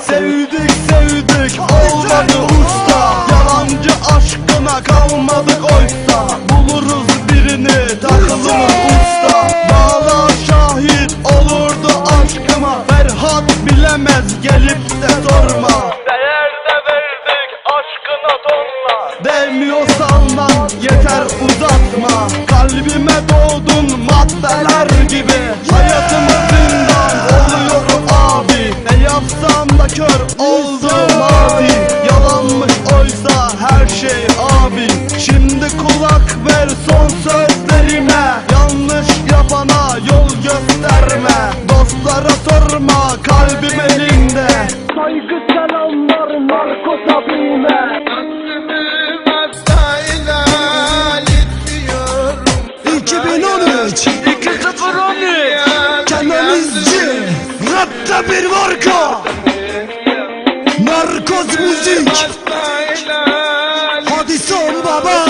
Sevdik sevdik olmadı usta. Yalancı aşkına kalmadık oysa. Buluruz birini takılırız usta. Bağla şahit olurdu aşkıma. Ferhat bilemez gelip de sorma. Değer de verdik aşkına donla. Değmiyorsan lan yeter uzatma. Kalbime doğdun maddeler da kör oldum abi Yalanmış oysa her şey abi Şimdi kulak ver son sözlerime. Yanlış yapana yol gösterme. Dostlara sorma kalbim elinde. Saygı selamlar narko tabime 2013 2013 Kenan İzci Narkoz müzik. Hadi son baba.